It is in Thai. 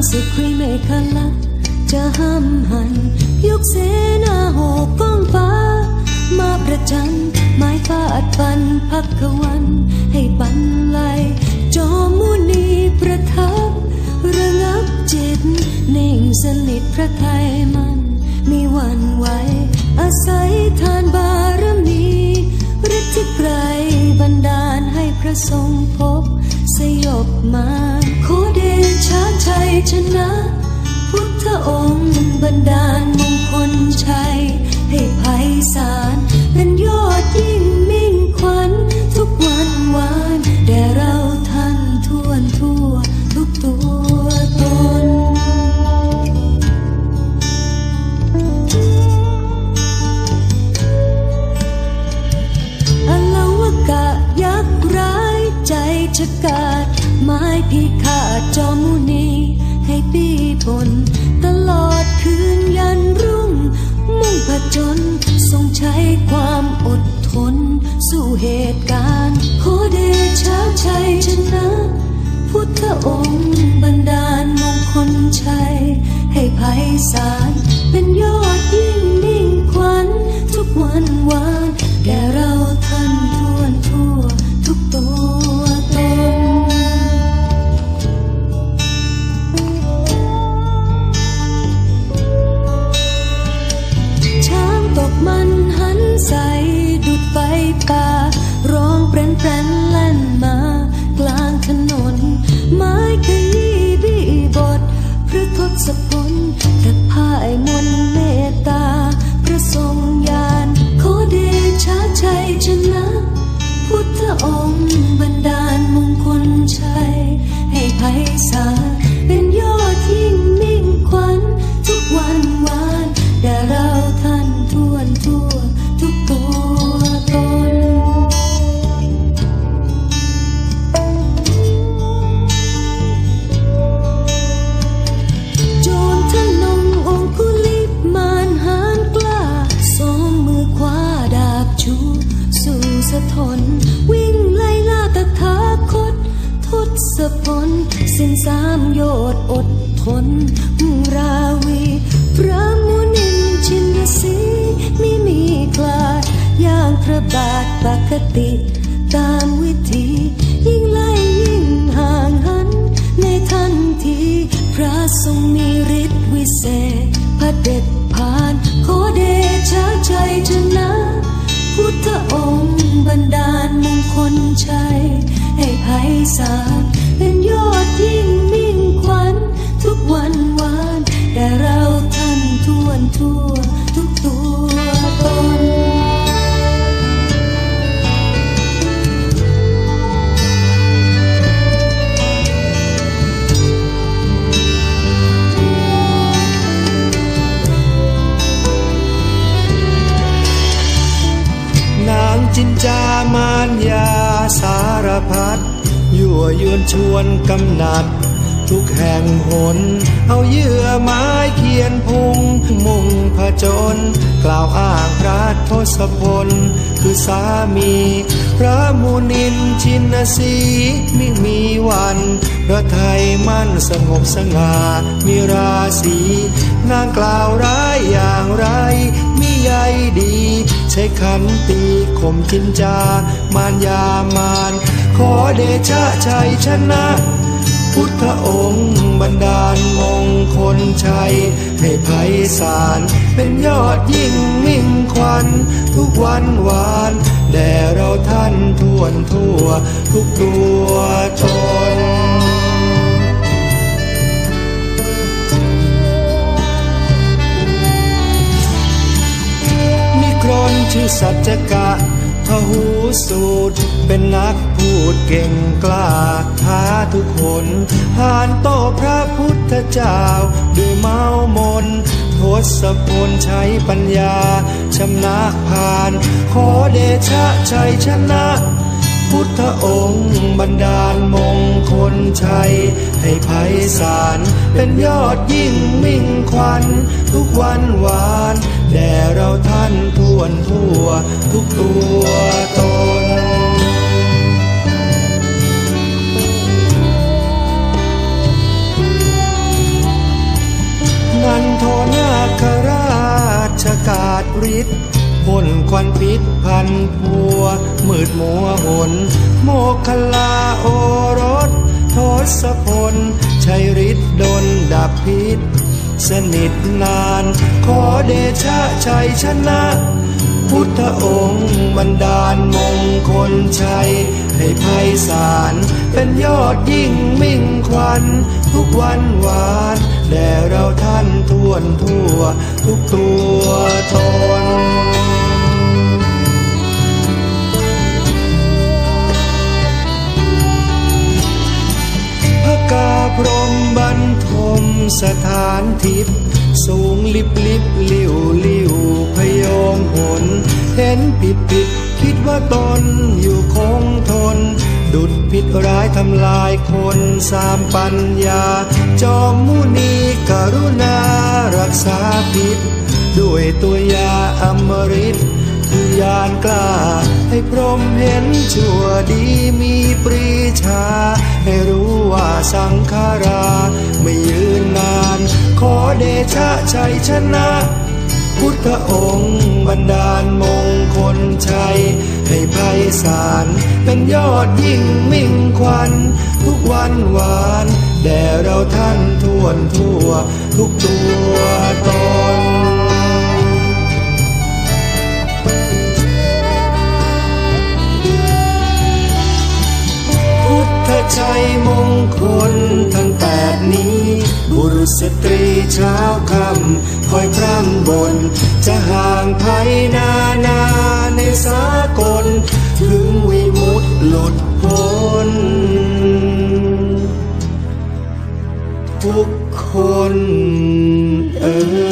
ช้างศึกคุยไม่คลักจะห้ามหันยกเสนาโหกก้องฟ้า มาประจันไม้ฟาดฟันพักกวัน ให้บันไลจอมุนีประทับ ระงับจิตนิ่งสนิทพระไทยมันมีหวันไหวอาศัยทานบารมีฤทธิ์ไกลบันดาลให้พระทรงพบ ยบมา ขอเดชะชัยชนะ พุทธองค์บันดาลมงคลชัย ให้ไพศาลเป็นยอดยิ่งมิ่งขวัญทุกวันวานแด่เราท่านทั่วทั่วทุกตัวตนอลาวกะยักษ์ร้ายใจชะกา พิฆาจอมมุนีให้ปีพลตลอดคืนยันรุ่ง มุ่งผจญทรงใช้ความอดทน สู้เหตุการณ์ขอเดชะชัยชนะ พุทธองค์บันดาลมงคลชัย ให้ไพศาลเป็นยอดยิ่งมิ่งขวัญทุกวันวานแก่เรา ป่า ร้องเปรนเปรนแล่นมา กลางถนน ไม้ขยี้บีบทพระทศพลแต่พ่ายมนเมตตา พระทรงญาณขอเดชะชัยชนะ พุทธองค์บันดาลมงคลชัย ให้ไพศาล ศพลสิ้นสามโยชน์อดทนมุราวี พระมุนินชินสีไม่มีคลาดอย่างพระบาทปกติ ตามวิธี ยิ่งไล่ยิ่งห่างหัน ในทันที พระทรงมีฤทธิ์วิเศษพระเด็จผ่าน ขอเดชะชัยชนะ พุทธองค์บันดาลมงคลชัยให้ภัยศาลเป็นยอด ยั่วยวนชวนกำหนัด ทุกแห่งหน เอาเยื่อไม้เขียนพุง มุ่งผจญกล่าวอ้างพระทศพล คือสามี พระมุนินชินสีไมิมีวันพระไทยมั่นสงบสง่ามีราศีนางกล่าวร้ายอย่างไรมิใยดี ใช้ขันตีข่มจินจามารยามาน เดชะชัยชนะ พุทธองค์บันดาลมงคลชัย ให้ไพศาลเป็นยอดยิ่งมิ่งขวัญทุกวันหวานแด่เราท่านทั่วทั่ว ทุกตัวตนมีกรนชื่อสัจกะ ทหูสูตร เป็นนักพูดเก่งกล้าท้าทุกคนผ่านโตพระพุทธเจ้า ด้วยเมามนทศพลใช้ปัญญา ชำนาญผ่าน ขอเดชะชัยชนะ พุทธองค์บันดาลมงคลชัย ให้ไพศาลเป็นยอดยิ่งมิ่งขวัญทุกวันหวาน แด่เราท่านทวนทั่วทุกตัวตนนันทนาคราชกาดฤทธิ์พ่นควันพิษพันพัว มืดมัวหน โมคลาโอรสทศพลชัยฤทธิ์ดนดับพิษ สนิทนาน ขอเดชะชัยชนะ พุทธองค์บันดาลมงคลชัย ให้ไพศาลเป็นยอดยิ่งมิ่งควัน ทุกวันหวานแด่เราท่านทวนทั่ว ทุกตัวตนพระกาพรหมบรรทมสถา ทิพย์สูงลิบลิบลิวลิวพยองหน เห็นผิดผิดคิดว่าตนอยู่คงทน ดุดผิดร้ายทำลายคนสามปัญญา จอมมุนีกรุณารักษาผิด ด้วยตัวยาอมฤต ยานกล้า ให้พรมเห็นชั่วดีมีปรีชา ให้รู้ว่าสังขารา ไม่ยืนนาน ขอเดชะชัยชนะ พุทธองค์บันดาลมงคลชัย ให้ไพศาลเป็นยอดยิ่งมิ่งควัน ทุกวันหวาน แด่เราท่านทวนทั่ว ทุกตัวตน คอยพร่ำบน จะห่างไยนานาในสากล ถึงวิมุตหลุดพ้น ทุกคนเออ